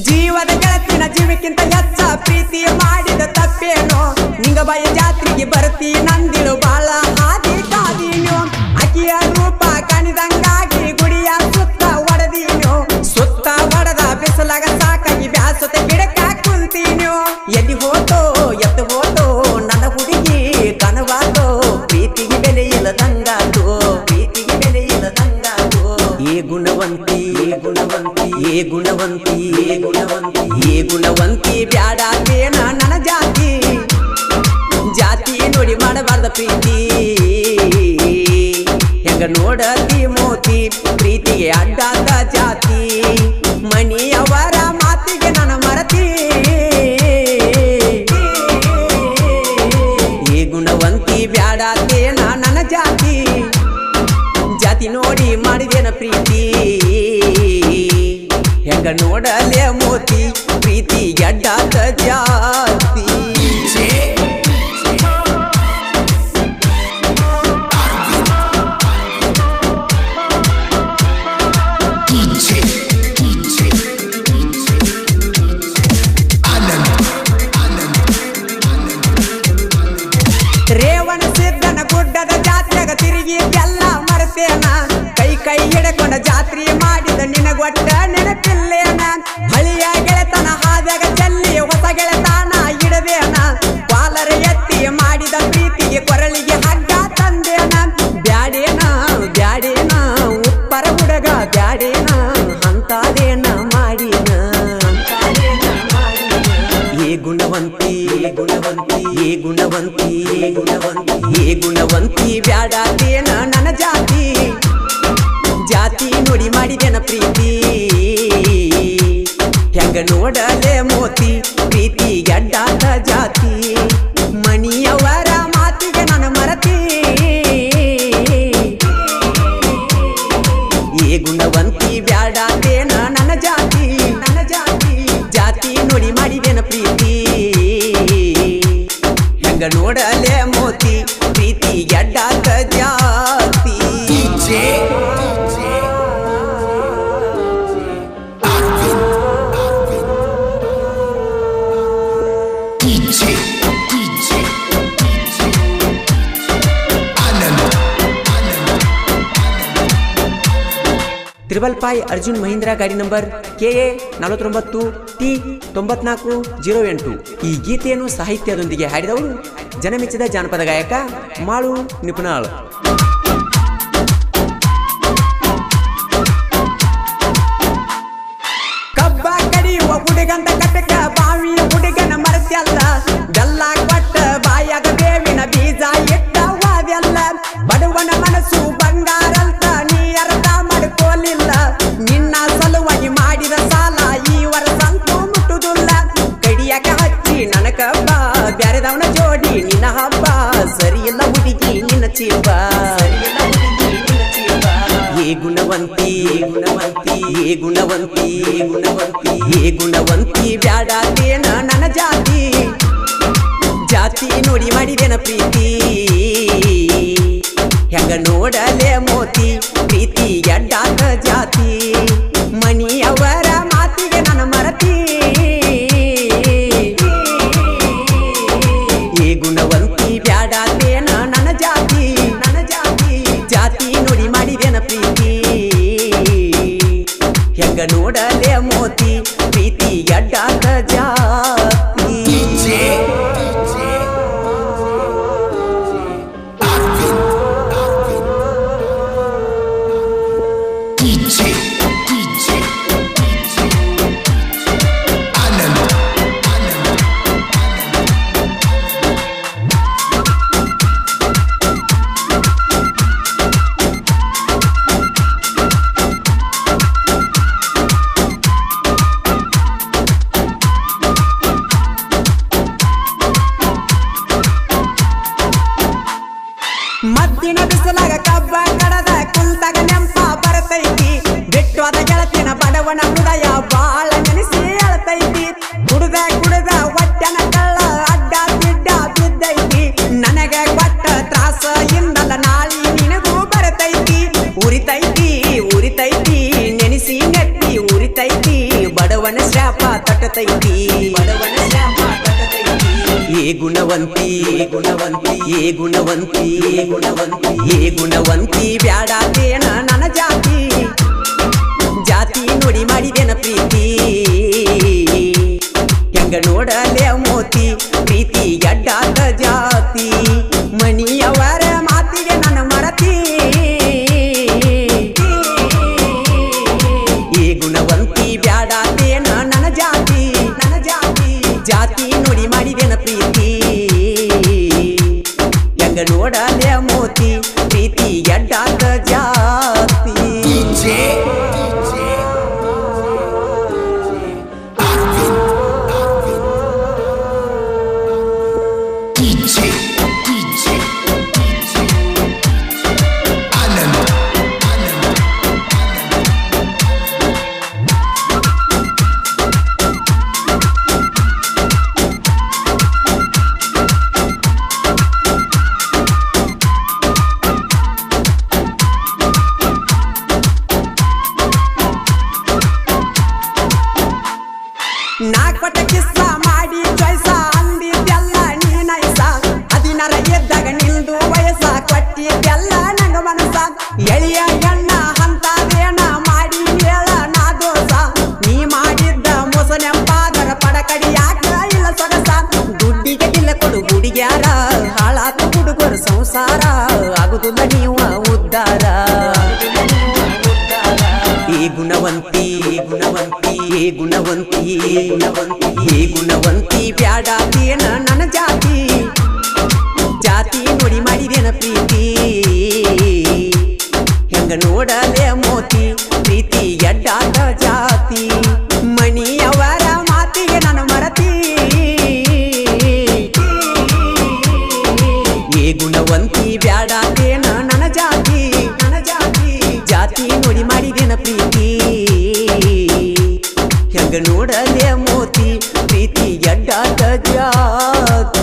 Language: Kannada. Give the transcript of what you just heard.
ಜೀವದ ಗೆಳತಿನ ಜೀವಕ್ಕಿಂತ ಹೆಚ್ಚ ಪ್ರೀತಿ ಮಾಡಿದ ತಪ್ಪೇನೋ? ನಿಂಗ ಬಯ ಜಾತ್ರೆಗೆ ಬರ್ತಿ ನಂದಿಳು ಬಾಳ ಹಾದಿ ಕಾದಿನೋ ಅಕಿಯ ರೂಪ ಕಣಿದಂಗಾಗಿ ಏ ಗುಣವಂತಿ ಬ್ಯಾಡ ಬ್ಯಾಡಾತೇನ ನನ್ನ ಜಾತಿ. ಜಾತಿ ನೋಡಿ ಮಾಡಬಾರ್ದ ಪ್ರೀತಿ. ಹೆಂಗ ನೋಡತಿ ಮೋತಿ, ಪ್ರೀತಿಗೆ ಅಡ್ಡಾದ ಜಾತಿ. ಮಾಡಿದ ನೆನಪಿಲ್ಲೇ ನಾನ್ ಹಳಿಯ ಗೆಳೆತನ ಹಾದಾಗ ಚೆಲ್ಲಿ ಹೊಸ ಗೆಳೆತನ ನಾನ್ ಬಾಲರ ಎತ್ತಿ ಮಾಡಿದ ಪ್ರೀತಿಗೆ ಕೊರಳಿಗೆ ಹಗ್ಗ ತಂದೇನ ಬ್ಯಾಡೇನ ಬ್ಯಾಡೇನ ಉಪ್ಪರ ಹುಡುಗ ಬ್ಯಾಡೇನ ಅಂತಾದೇನ ಮಾಡಿನ. ಏ ಗುಣವಂತಿ ಗುಣವಂತಿ ಏ ಗುಣವಂತಿ ಗುಣವಂತಿ ಏ ಗುಣವಂತಿ ಬ್ಯಾಡಾತೇನ ನನ್ನ ಜಾತಿ. ಜಾತಿ ನೋಡಿ ಮಾಡಿದೆನ ಪ್ರೀತಿ? ಹೆಂಗ ನೋಡಲೆ ಮೋತಿ? ಪ್ರೀತಿ ಗಡ್ಡಾದ ಜಾತಿ. ಮಣಿಯವರ ಮಾತಿಗೆ ನನ್ನ ಮರತಿ. ಈ ಗುಣವಂತಿ ಬ್ಯಾಡಾದೇನ ನನ್ನ ಜಾತಿ ನನ್ನ ಜಾತಿ. ಜಾತಿ ನೋಡಿ ಮಾಡಿದೆನ ಪ್ರೀತಿ? ಹೆಂಗ ನೋಡಲೆ ಮೋತಿ? ಪ್ರೀತಿ ಎಡ್ಡಾದ ತ್ರಿಬಲ್ ಫೈ ಅರ್ಜುನ್ ಮಹೀಂದ್ರಾ ಗಾಡಿ ನಂಬರ್ ಕೆ ಎ ನಲವತ್ತೊಂಬತ್ತು ಟಿ ತೊಂಬತ್ನಾಲ್ಕು ಜೀರೋ ಎಂಟು. ಈ ಗೀತೆಯನ್ನು ಸಾಹಿತ್ಯದೊಂದಿಗೆ ಹಾಡಿದವರು ಜನಮೆಚ್ಚಿದ ಜಾನಪದ ಗಾಯಕ ಮಾಳು ನಿಪುಣಾಳ್. ಸರಿಯಿಲ್ಲ ಹುಡುಗಿ, ನಿನ್ನ ಚೀಪ ಏ ಗುಣವಂತಿ ಗುಣವಂತಿ, ಏ ಗುಣವಂತಿ ಗುಣವಂತಿ, ಏ ಗುಣವಂತಿ ಬ್ಯಾಡಾದೇನ ನನ್ನ ಜಾತಿ. ಜಾತಿ ನೋಡಿ ಮಾಡಿದೆನ ಪ್ರೀತಿ. ಹೆಂಗ ನೋಡಲೆ ಕಬ್ಬ ಕಡದ ಕುಂತಾಗ ನೆಂಪ ಬರತೈತಿ. ಬಿಟ್ಟೋದ ಗೆಳತಿನ ಬಡವನ ಹೃದಯ ಬಾಳ ನೆನೆಸಿ ಅಳತೈತಿ. ಕುಡ್ದ ಕುಡ್ದ ಒಟ್ಟನ ಕಳ್ಳ ಅಡ್ಡ ಬಿಡ್ಡ ಬಿದ್ದೈತಿ. ನನಗ ಕೊಟ್ಟ ತ್ರಾಸ ಇಂದಲ್ಲ ನಾಳಿ ನಿನಗೂ ಬರತೈತಿ. ಉರಿತೈತಿ ಉರಿತೈತಿ, ನೆನೆಸಿ ನೆತ್ತಿ ಉರಿತೈತಿ. ಬಡವನ ಶಾಪ ತಟತೈತಿ గుణవంతి గుణవంతి ఏ గుణవంతి గుణవంతి ఏ గుణవంతి వ్యాడాది ಬಿಟ್ಯಾರ ಹಾಳಾತ ಹುಡುಗರು ಸಂಸಾರ. ಆಗುದಿಲ್ಲ ನೀವ ಉದ್ದಾರ. ಈ ಗುಣವಂತಿ ಗುಣವಂತಿ, ಈ ಗುಣವಂತಿ ಗುಣವಂತಿ, ಈ ಗುಣವಂತಿ. ಬ್ಯಾಡಾತೇನ ನನ್ನ ಜಾತಿ. ಜಾತಿ ನೋಡಿ ಮಾಡಿದೇನ ಪ್ರೀತಿ. ಹೆಂಗ ನೋಡಲೆ ಮೋತಿ, ಪ್ರೀತಿ ಎಡ್ಡಾಟ ಜಾತಿ. ನೋಡದೆ ಮೋತಿ ಪ್ರೀತಿ ಅಡ್ಡಾಟ ಜಾತಿ.